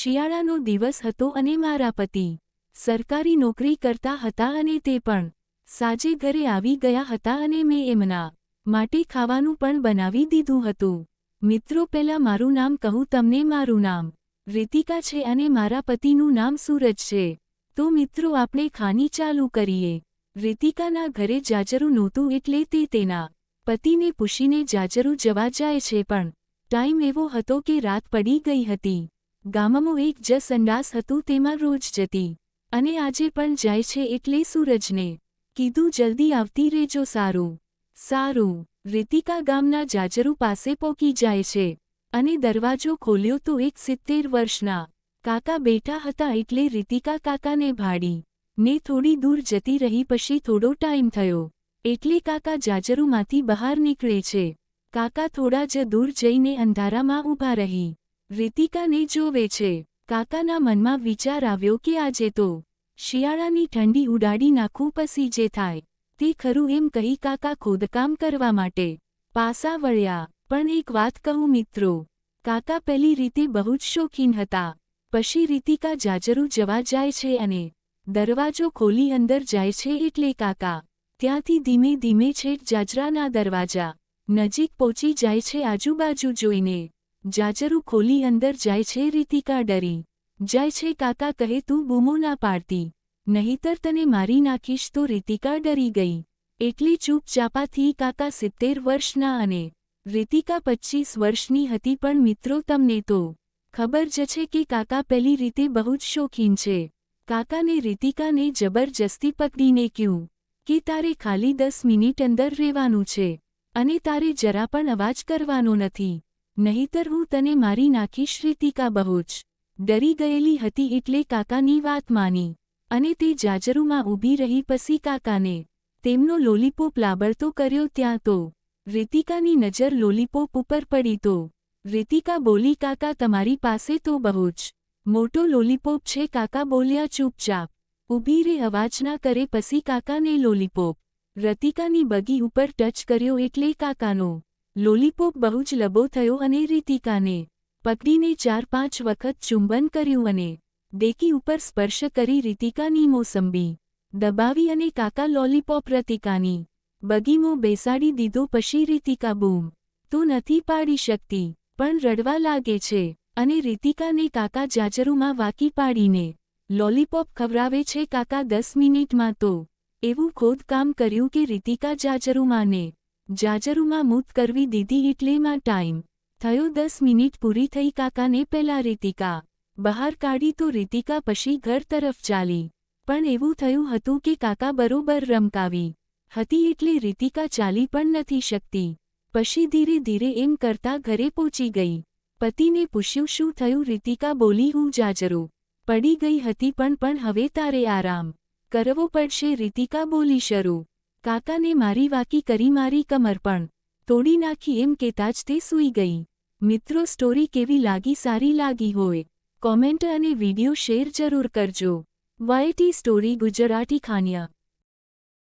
શિયાળાનો દિવસ હતો અને મારા પતિ સરકારી નોકરી કરતા હતા અને તે પણ સાજે ઘરે આવી ગયા હતા અને મેં એમના માટે ખાવાનું પણ બનાવી દીધું હતું. મિત્રો, પહેલાં મારું નામ કહું, તમને મારું નામ રીતિકા છે અને મારા પતિનું નામ સૂરજ છે. તો મિત્રો, આપણે ખાની ચાલુ કરીએ. રીતિકાના ઘરે જાજરું નહોતું એટલે તે તેના પતિને પૂછીને જાજરું જવા જાય છે પણ ટાઈમ એવો હતો કે રાત પડી ગઈ હતી. ગામમાં એક જ સંડાસ હતું તેમાં રોજ જતી અને આજે પણ જાય છે એટલે સૂરજને કીધું, જલ્દી આવતી રેજો સારું. સારું. રીતિકા ગામના જાજરુ પાસે પોકી જાય છે અને દરવાજો ખોલ્યો તો એક સિત્તેર વર્ષના કાકા બેઠા હતા એટલે રીતિકા કાકાને ભાડી ને થોડી દૂર જતી રહી પછી થોડો ટાઈમ થયો એટલે કાકા જાજરુમાંથી બહાર નીકળે છે. કાકા થોડા જ દૂર જઈને અંધારામાં ઊભા રહી. રીતિકાને જોવે છે. કાકાના મનમાં વિચાર આવ્યો કે આજે તો શિયાળાની ઠંડી ઉડાડી નાખું પછી જે થાય, તે ખરું એમ કહી કાકા ખોદકામ કરવા માટે પાસા વળ્યા. પણ એક વાત કહું મિત્રો, કાકા પેલી રીતે બહુ જ શોખીન હતા. પછી રીતિકા જાજરૂ જવા જાય છે અને દરવાજો ખોલી અંદર જાય છે એટલે કાકા ત્યાંથી ધીમે ધીમે છેક જાજરાના દરવાજા નજીક પહોંચી જાય છે આજુબાજુ જોઈને. જાજરું ખોલી અંદર જાય છે રીતિકા ડરી. જાય છે, કાકા, કહે તું બૂમો ના પાડતી. નહીતર તને મારી નાખીશ તો રીતિકા ડરી ગઈ. એટલી ચૂપચાપાથી કાકા સિત્તેર વર્ષના અને રીતિકા પચ્ચીસ વર્ષની હતી પણ મિત્રો તમને તો ખબર જ છે કે કાકા પેલી રીતે બહુ જ શોખીન છે. કાકાને રીતિકાને જબરજસ્તી પકડીને કહ્યું કે તારે ખાલી દસ મિનિટ અંદર રહેવાનું છે અને તારે જરા પણ અવાજ કરવાનો નથી. નહીતર હું તને મારી નાખીશ રીતિકા બહુ જ. ડરી ગયેલી હતી એટલે કાકાની વાત માની અને તે જાજરુમાં ઊભી રહી પછી કાકાને તેમનો લોલીપોપ લાબડતો કર્યો ત્યાં તો રીતિકાની નજર લોલીપોપ ઉપર પડી તો રીતિકા બોલી, કાકા, તમારી પાસે તો બહુ જ મોટો લોલીપોપ છે. કાકા બોલ્યા, ચૂપચાપ. ઊભી રે, અવાજ ના કરે, પછી કાકાને લોલીપોપ રતિકાની બગી ઉપર ટચ કર્યો એટલે કાકાનો લોલીપોપ બહુ જ લબો થયો અને રીતિકાને પકડીને ચાર પાંચ વખત ચુંબન કર્યું અને ડેકી ઉપર સ્પર્શ કરી રીતિકાની મોસંબી દબાવી અને કાકા લોલીપોપ રતિકાની બગીમો બેસાડી દીધો પછી રીતિકા, બૂમ, તો નથી પાડી શકતી, પણ રડવા લાગે છે. અને રીતિકાને કાકા જાજરૂમાં વાકી પાડીને લોલીપોપ ખવરાવે છે. કાકા દસ મિનિટમાં તો એવું ખોદકામ કર્યું કે રીતિકા જાજરુમાને જાજરુમાં મૂત કરવી દીધી એટલેમાં ટાઈમ. થયો દસ મિનિટ પૂરી થઈ કાકાને પેલા રીતિકા. બહાર કાઢી તો રીતિકા પછી ઘર તરફ ચાલી. પણ એવું થયું હતું કે કાકા બરોબર રમકાવી. હતી એટલે રીતિકા ચાલી પણ નથી શકતી. પછી ધીરે ધીરે એમ કરતા ઘરે પહોંચી ગઈ. પતિને પૂછ્યું, શું થયું રીતિકા? બોલી હું જાજરો. પડી ગઈ હતી પણ પણ હવે તારે આરામ કરવો પડશે. રીતિકા બોલી શરૂ. કાકાને મારી વાકી કરી મારી કમર પણ. તોડી નાખી એમ કેતા જ તે સૂઈ ગઈ. મિત્રો સ્ટોરી કેવી લાગી? સારી લાગી હોય. કોમેન્ટ અને વીડિયો શેર જરૂર કરજો. YT story Gujarati ખાન્યા.